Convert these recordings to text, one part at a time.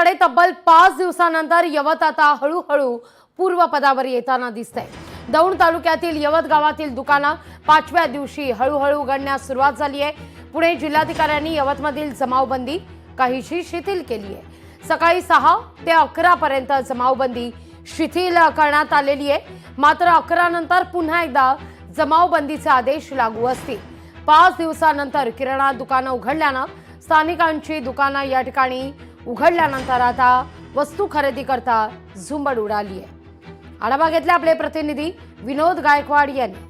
एकीकडे तब्बल पाच दिवसानंतर यवत आता हळूहळू पूर्वपदावर येताना दिसतंय. दौंड तालुक्यातील यवत गावातील दुकानं पाचव्या दिवशी हळूहळू उघडण्यास सुरुवात झाली आहे पुणे जिल्हाधिकाऱ्यांनी यवतमधील जमावबंदी काहीशी शिथिल केली आहे सकाळी सहा ते अकरा पर्यंत जमावबंदी शिथिल करण्यात आलेली आहे. मात्र अकरा नंतर पुन्हा एकदा जमावबंदीचे आदेश लागू असतील. पाच दिवसानंतर किराणा दुकानं उघडल्यानं स्थानिकांची दुकानं या ठिकाणी उघडल्यानंतर आता वस्तू खरेदी करता झुंबड उडाली आहे. आढावा घेतला आपले प्रतिनिधी विनोद गायकवाड यांनी.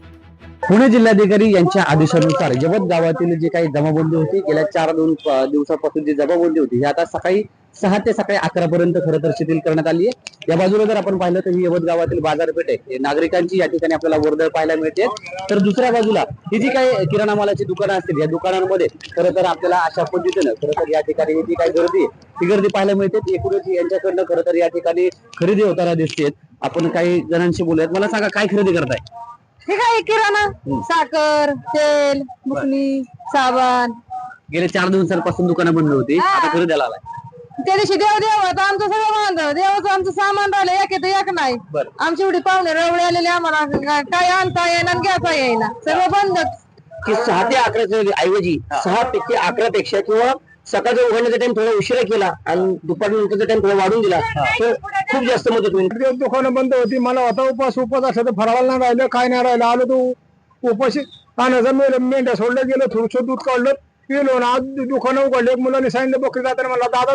पुणे जिल्हाधिकारी यांच्या आदेशानुसार यवत गावातील जे काही जमाबंदी होती गेल्या चार दोन दिवसापासून जी जमाबंदी होती ही आता सकाळी सहा ते सकाळी अकरा पर्यंत खरं तर शिथिल करण्यात आली आहे. या बाजूला जर आपण पाहिलं तर ही यवत गावातील बाजारपेठ आहे. नागरिकांची या ठिकाणी आपल्याला वर्दळ पाहायला मिळते. तर दुसऱ्या बाजूला ही जी काही किराणा मालाची दुकानं असतील या दुकानांमध्ये खरं तर आपल्याला अशा पद्धतीनं खरं तर या ठिकाणी ही जी काही गर्दी आहे ती गर्दी पाहायला मिळते. एकूणच यांच्याकडनं खरं तर या ठिकाणी खरेदी होताना दिसते आपण काही जणांशी बोलूयात. मला सांगा काय खरेदी करताय? ठीक आहे किराणा साखर तेल बुकनी साबण. गेल्या चार दिवसांपासून दुकानं बंद होती. आता खरेदीला आलाय. त्या दिवशी देव देव होता. आमचं सगळं बांधलं देवाचं आमचं सामान राहिलं. एक येतं एक नाही. बरं. आमची एवढी पाहुणे रवळे आलेले आम्हाला. का- काय आणता येईना आणि घेता येईना. सगळं बंदच. की सहा ते अकराच्या ऐवजी सहा पैकी अकरा पेक्षा किंवा सकाळचा उघडण्याचा टाइम थोडा उशिरा केला आणि दुपारनंतरचा टाइम थोडा वाढून दिला. तर खूप जास्त मदत होईल. दुकानं बंद होती. मला होता उपास उपास असं तर फराळाला नाही राहिलं काय नाही राहिलं. आलो तो उपाशी पाण्याचा मेल मेंढ्या सोडलं गेलं थोडंसं दूध काढलं पिलो ना. आज दुकानं उघडले. मुलांनी सांगितलं बकरी जाताना मला दादा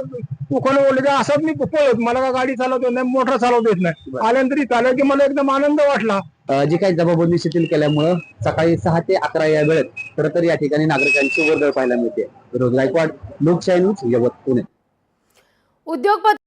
दुकानं उघडले की? असंच मी पळत. मला का गाडी चालवत येत नाही मोटर चालवता येत नाही. आल्यानंतर इथं आलं की मला एकदम आनंद वाटला. जी काही जबाबंदी शिथिल केल्यामुळं सकाळी सहा ते अकरा या वेळेत खर तर या ठिकाणी नागरिकांची वर्दळ पाहायला मिळते. रोज गायकवाड लोकशाही न्यूज यवत पुणे. उद्योगपती